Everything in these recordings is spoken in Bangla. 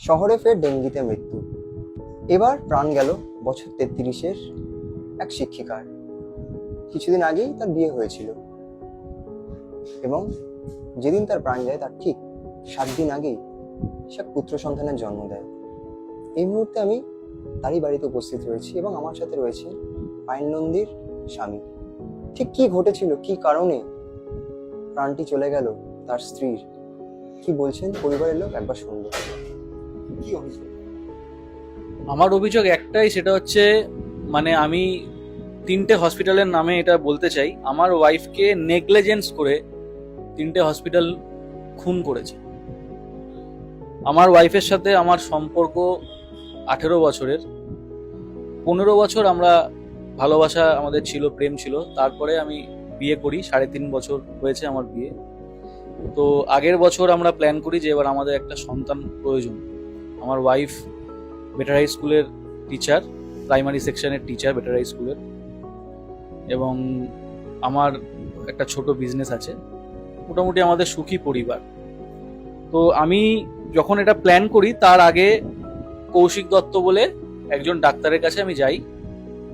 শহরে ফের ডেঙ্গিতে মৃত্যু। এবার প্রাণ গেল বছর তেত্রিশের এক শিক্ষিকার। কিছুদিন আগেই তার বিয়ে হয়েছিল। এবং যেদিন তার প্রাণ যায়, তার ঠিক সাত দিন আগেই সে পুত্র সন্তানের জন্ম দেয়। এই মুহূর্তে আমি তারই বাড়িতে উপস্থিত রয়েছি এবং আমার সাথে রয়েছে পাইন নন্দীর স্বামী। ঠিক কি ঘটেছিল, কি কারণে প্রাণটি চলে গেল তার স্ত্রীর, কি বলছেন পরিবারের লোক একবার শুনব। কি অভিযোগ? আমার অভিযোগ একটাই, সেটা হচ্ছে মানে আমি তিনটে হসপিটালের নামে এটা বলতে চাই। আমার ওয়াইফকে নেগলেজেন্স করে তিনটে হসপিটাল খুন করেছে। আমার ওয়াইফের সাথে আমার সম্পর্ক আঠেরো বছরের। পনেরো বছর আমরা ভালোবাসা আমাদের ছিল, প্রেম ছিল। তারপরে আমি বিয়ে করি, সাড়ে তিন বছর হয়েছে আমার বিয়ে। তো আগের বছর আমরা প্ল্যান করি যে এবার আমাদের একটা সন্তান প্রয়োজন। আমার ওয়াইফ বেটার হাই স্কুলের টিচার প্রাইমারি সেকশনের টিচার বেটার হাই স্কুলের এবং আমার একটা ছোট বিজনেস আছে, মোটামুটি আমাদের সুখী পরিবার। তো আমি যখন এটা প্ল্যান করি, তার আগে কৌশিক দত্ত বলে একজন ডাক্তারের কাছে আমি যাই।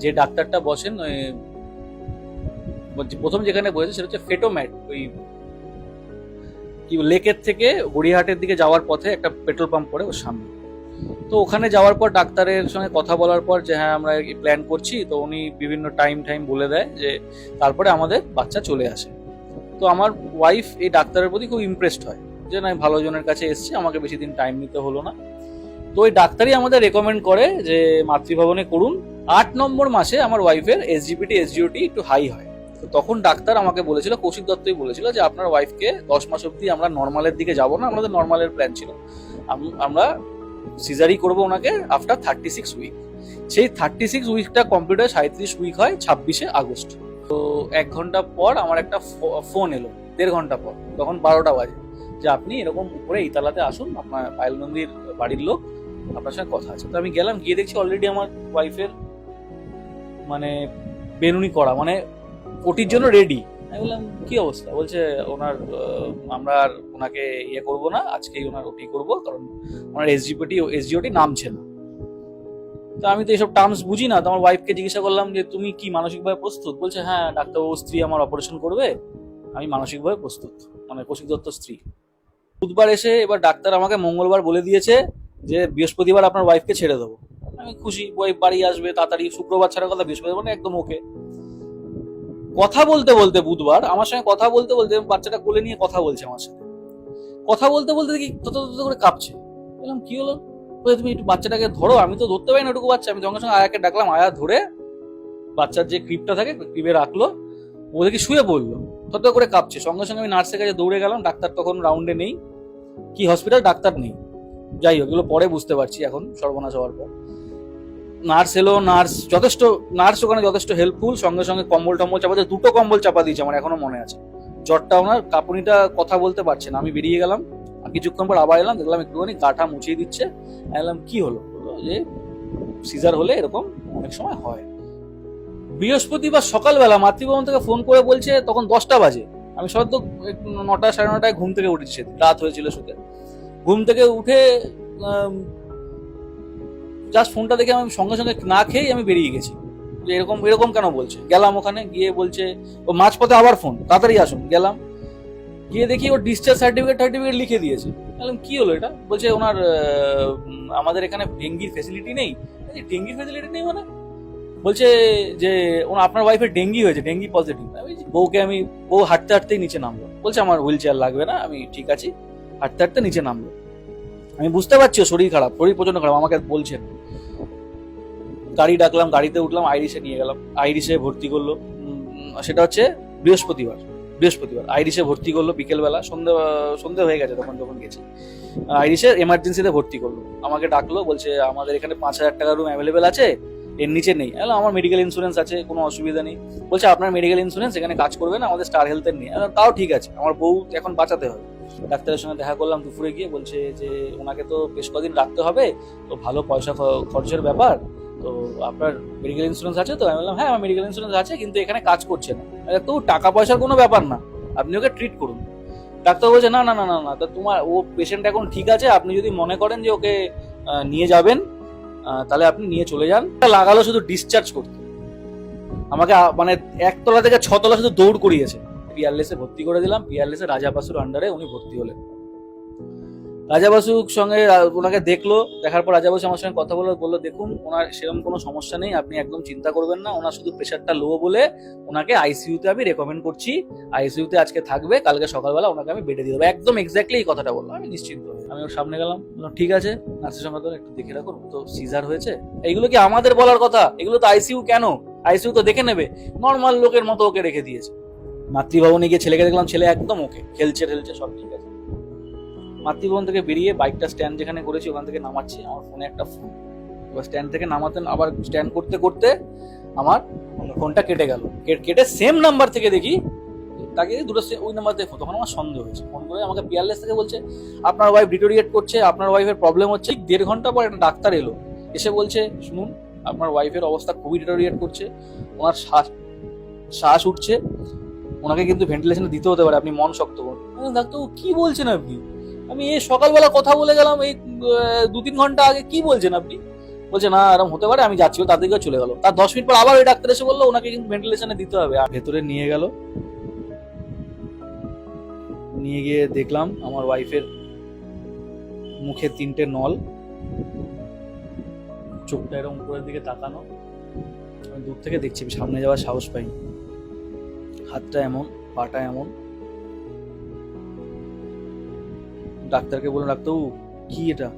যে ডাক্তারটা বসেন প্রথম যেখানে বসেছে সেটা হচ্ছে ফেটোম্যাট ওই কি লেকের থেকে গড়িয়াহাটের দিকে যাওয়ার পথে একটা পেট্রোল পাম্প পড়ে ওর সামনে। তো ওখানে যাওয়ার পর ডাক্তারের সঙ্গে কথা বলার পর যে হ্যাঁ আমরা প্ল্যান করছি, তো উনি বিভিন্ন টাইম টাইম বলে দেয় যে তারপরে আমাদের বাচ্চা চলে আসে। তো আমার ওয়াইফ এই ডাক্তারের প্রতি খুব ইমপ্রেসড হয় যে না, ভালো জনের কাছে এসছে, আমাকে বেশি দিন টাইম নিতে হলো না। তো ওই ডাক্তারই আমাদের রেকমেন্ড করে যে মাতৃভবনে করুন। আট নম্বর মাসে আমার ওয়াইফের এসজিপিটি এসজিওটি একটু হাই হয়। তো তখন ডাক্তার আমাকে বলেছিল, কৌশিক দত্তই বলেছিল যে আপনার ওয়াইফকে দশ মাস অবধি আমরা নর্মালের দিকে যাব না, আমাদের নর্মালের প্ল্যান ছিল। আমরা সিজারি করব ওনাকে আফটার থার্টি সিক্স উইক সেই থার্টি সিক্স উইকটা কমপ্লিট হয় সাঁত্রিশ উইক হয় ছাব্বিশে আগস্ট। তো এক ঘণ্টা পর আমার একটা ফোন এলো, দেড় ঘণ্টা পর, তখন বারোটা বাজে। যে আপনি এরকম উপরে ইতালাতে আসুন, আপনার পায়েল নন্দীর বাড়ির লোক আপনার সঙ্গে কথা আছে। তো আমি গেলাম, গিয়ে দেখছি অলরেডি আমার ওয়াইফের মানে বেনুনি করা মানে কোটির জন্য রেডি আমি বললাম, কি অবস্থা? বলছে, ওনার আমরা আর ওনাকে ইয়ে করব না, আজকেই ওনার ওটি করব, কারণ ওনার এসজিপিটি এসজিওটি নামছে না। তো আমি তো এইসব টার্মস বুঝি না, তো আমার ওয়াইফকে জিজ্ঞাসা করলাম যে, তুমি কি মানসিকভাবে প্রস্তুত? বলছে হ্যাঁ ডাক্তারবাবু স্ত্রী আমার অপারেশন করবে, আমি মানসিকভাবে প্রস্তুত মানে কৌশিক দত্ত স্ত্রী। বুধবার এসে এবার ডাক্তার আমাকে মঙ্গলবার বলে দিয়েছে যে, বৃহস্পতিবার আপনার ওয়াইফকে ছেড়ে দেবো। আমি খুশি ওয়াইফ বাড়ি আসবে, তাড়াতাড়ি, শুক্রবার ছাড়ার কথা বৃহস্পতিবার মানে একদম ওকে কথা বলতে বলতে বুধবার, আমার সঙ্গে কথা বলতে বলতে বাচ্চাটা কোলে নিয়ে কথা বলছে আমার সাথে। কথা বলতে বলতে দেখি তত তত করে কাঁপছে। বললাম, কি হলো? বলে, তুমি একটু বাচ্চাটাকে ধরো, আমি তো ধরতে পারি না ওটুকু বাচ্চা। আমি সঙ্গে সঙ্গে আয়াকে ডাকলাম, আয়া ধরে বাচ্চার যে ক্রিপটা থাকে ক্রিপে রাখল। ও দেখি শুয়ে পড়ল তত করে কাঁপছে। সঙ্গে সঙ্গে আমি নার্সের কাছে দৌড়ে গেলাম, ডাক্তার তখন রাউন্ডে নেই। কি হসপিটাল ডাক্তার নেই। যাই হোক, এগুলো পরে বুঝতে পারছি এখন, সর্বনাশ হওয়ার পর। নার্স এলো, নার্স যথেষ্ট, নার্স ওখানে যথেষ্ট হেল্পফুল সঙ্গে সঙ্গে কম্বল টম্বল চাপা দিয়ে, দুটো কম্বল চাপা দিয়েছে আমার এখনও মনে আছে। জ্বরটা ওনার, কাঁপুনিটা কথা বলতে পারছে না, আমি বেরিয়ে গেলাম, আর কিছুক্ষণ পর আবার এলাম, দেখলাম একটুখানি গাটা মুছিয়ে দিচ্ছে এলাম, কি হলো? যে, সিজার হলে এরকম অনেক সময় হয়। বৃহস্পতিবার সকালবেলা মাতৃভবন থেকে ফোন করে বলছে, তখন দশটা বাজে। আমি তো নটা সাড়ে নটায় ঘুম থেকে উঠেছি রাত হয়েছিল শুতে। ঘুম থেকে উঠে জাস্ট ফোনটা দেখে আমি সঙ্গে সঙ্গে না খেয়েই আমি বেরিয়ে গেছি। যে এরকম এরকম কেন বলছে? গেলাম ওখানে, গিয়ে বলছে, ও মাঝপথে আবার ফোন তাড়াতাড়ি আসুন। গেলাম। গিয়ে দেখি ও ডিসচার্জ সার্টিফিকেট সার্টিফিকেট লিখে দিয়েছে। বললাম, কি হলো এটা? বলছে, ওনার আমাদের এখানে ডেঙ্গির ফেসিলিটি নেই। ডেঙ্গির ফেসিলিটি নেই মানে? বলছে যে ওনার আপনার ওয়াইফের ডেঙ্গি হয়েছে, ডেঙ্গি পজিটিভ আমি বউকে আমি, বউ হাঁটতে হাঁটতেই নিচে নামলো। বলছে, আমার হুইল চেয়ার লাগবে না, আমি ঠিক আছি। হাঁটতে হাঁটতে নিচে নামলো। আমি বুঝতে পারছি শরীর খারাপ, শরীর প্রচণ্ড খারাপ, আমাকে বলছেন গাড়ি ডাকলাম, গাড়িতে উঠলাম, আইরিশে নিয়ে গেলাম। আইরিশে ভর্তি করল সেটা হচ্ছে বৃহস্পতিবার বৃহস্পতিবার। আইরিশে ভর্তি করল বিকেলবেলা, সন্ধে সন্ধে হয়ে গেছে তখন যখন গেছি। আইরিশে এমার্জেন্সিতে ভর্তি করল। আমাকে ডাকলো, বলছে, আমাদের এখানে পাঁচ হাজার টাকা রুম অ্যাভেলেবেল আছে, এর নিচে নেই। আমি আমার মেডিকেল ইন্স্যুরেন্স আছে, কোনো অসুবিধা নেই। বলছে, আপনার মেডিকেল ইন্স্যুরেন্স এখানে কাজ করবে না, আমাদের স্টার হেলথের নেই। তাও ঠিক আছে, আমার বউ এখন বাঁচাতে হবে। ডাক্তারের সঙ্গে দেখা করলাম, দুপুরে গিয়ে বলছে যে, ওনাকে তো বেশ কদিন রাখতে হবে, তো ভালো পয়সা খরচের ব্যাপার। তো আপনার মেডিকেল ইন্স্যুরেন্স আছে তো? আমি বললাম হ্যাঁ আমার মেডিকেল ইন্স্যুরেন্স আছে, কিন্তু এখানে কাজ করছে না। তো টাকা পয়সার কোনো ব্যাপার না, আপনি ওকে ট্রিট করুন। ডাক্তার বলছে, না না না না না, তা তোমার, ও পেশেন্ট এখন ঠিক আছে, আপনি যদি মনে করেন যে ওকে নিয়ে যাবেন তাহলে আপনি নিয়ে চলে যান। লাগালো শুধু ডিসচার্জ করতে। আমাকে মানে একতলা থেকে ছতলা শুধু দৌড় করিয়েছে। পিয়ারলেসে ভর্তি করে দিলাম, পিয়ারলেসে রাজা বাসুর আন্ডারে উনি ভর্তি হলেন। রাজা বাসুর সঙ্গে ওনাকে দেখল, দেখার পর রাজা বাসু আমার সঙ্গে কথা বলে বলল, দেখুন, ওনার সেরকম কোনো সমস্যা নেই, আপনি একদম চিন্তা করবেন না, ওনার শুধু প্রেশারটা লো বলে ওনাকে আইসিইউতে আমি রেকমেন্ড করছি। আইসিইউতে আজকে থাকবে, কালকে সকালবেলা ওনাকে আমি বেডে দিয়ে দেবো। একদম এক্স্যাক্টলি এই কথাটা বললাম আমি নিশ্চিন্ত। আমি ওর সামনে গেলাম ঠিক আছে, নার্সের সঙ্গে তো একটু দেখে রাখুন তো সিজার হয়েছে। এইগুলো কি আমাদের বলার কথা? এগুলো তো আইসিইউ কেন? আইসিইউ তো দেখে নেবে। নর্মাল লোকের মতো ওকে রেখে দিয়েছে। মাতৃভবনে গিয়ে ছেলেকে দেখলাম, ছেলে একদম ওকে, খেলছে, ঠেলছে, সব ঠিক আছে। মাতৃভবন থেকে বেরিয়ে বাইকটা স্ট্যান্ড যেখানে করেছি, ওখান থেকে নামাচ্ছি। আমার ফোনে একটা ফোন এবার স্ট্যান্ড থেকে নামাতে, আবার স্ট্যান্ড করতে করতে আমার ফোনটা কেটে গেল। কেটে সেম নাম্বার থেকে দেখি, তাকে দুটো ওই নাম্বার ফোন তখন আমার সন্দেহ হয়েছে। ফোন করে আমাকে পিয়ারলেস থেকে বলছে, আপনার ওয়াইফ ডিটোরিয়েট করছে, আপনার ওয়াইফের প্রবলেম হচ্ছে। দেড় ঘণ্টা পর একটা ডাক্তার এলো। এসে বলছে, শুনুন, আপনার ওয়াইফের অবস্থা খুবই ডিটোরিয়েট করছে। ওনার শ্বাস শ্বাস উঠছে। ওনাকে কিন্তু ভেন্টিলেশনে দিতে হতে পারে। আপনি মন শক্ত করুন। ডাক্তারবাবু, কি বলছেন আপনি? আমি এই সকালবেলা কথা বলে গেলাম, এই দু তিন ঘণ্টা আগে। কি বলছেন আপনি? বলছে, না এরকম হতে পারে, আমি যাচ্ছি। তার দিকে চলে গেল। তার দশ মিনিট পর আবার ওই ডাক্তার এসে বলল, ওনাকে কিন্তু ভেন্টিলেশনে দিতে হবে। আর ভেতরে নিয়ে গেল। নিয়ে গিয়ে দেখলাম, আমার ওয়াইফের মুখে তিনটে নল। চোখটা এরকম উপরের দিকে তাকানো। আমি দূর থেকে দেখছি সামনে যাওয়ার সাহস পাইনি। হাতটা এমন, পাটা এমন। ডাক্তারকে বললাম, ডাক্তারবাবু, কি এটা?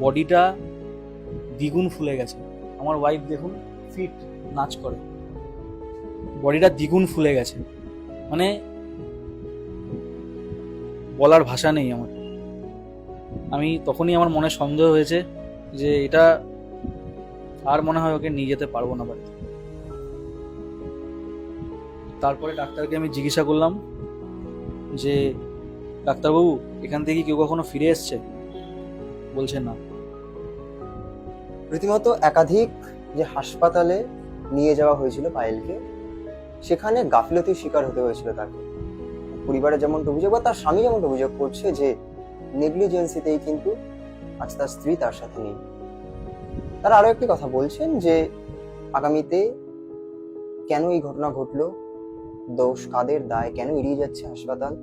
বডিটা দ্বিগুণ ফুলে গেছে। আমার ওয়াইফ দেখুন ফিট নাচ করে। বডিটা দ্বিগুণ ফুলে গেছে। মানে বলার ভাষা নেই আমার। আমি তখনই আমার মনে সন্দেহ হয়েছে যে এটা আর মনে হয় ওকে নিয়ে যেতে পারব না বাড়িতে। তারপরে ডাক্তারকে আমি জিজ্ঞাসা করলাম যে ডাক্তারবাবু, এখান থেকে কেউ কখনো ফিরে এসছে? বলছে না। রীতিমতো একাধিক যে হাসপাতালে নিয়ে যাওয়া হয়েছিল পায়েলকে, সেখানে গাফিলতির শিকার হতে হয়েছিল তাকে। পরিবারে যেমন অভিযোগ বা তার স্বামী যেমন অভিযোগ করছে যে, নেগলিজেন্সিতেই কিন্তু আজ তার স্ত্রী তার সাথে নেই। তারা আরও একটি কথা বলছেন যে, আগামীতে কেন এই ঘটনা ঘটলো? দোষ কাদের দায়? কেন এড়িয়ে যাচ্ছে হাসপাতাল?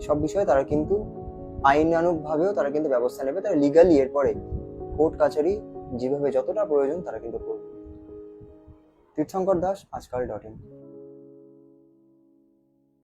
সব বিষয়ে তারা কিন্তু আইনানুগভাবেও তারা কিন্তু ব্যবস্থা নেবে। তারা লিগালি এরপরে কোর্ট কাছারি যেভাবে যতটা প্রয়োজন তারা কিন্তু করবে। তীর্থঙ্কর দাস, আজকাল ডট ইন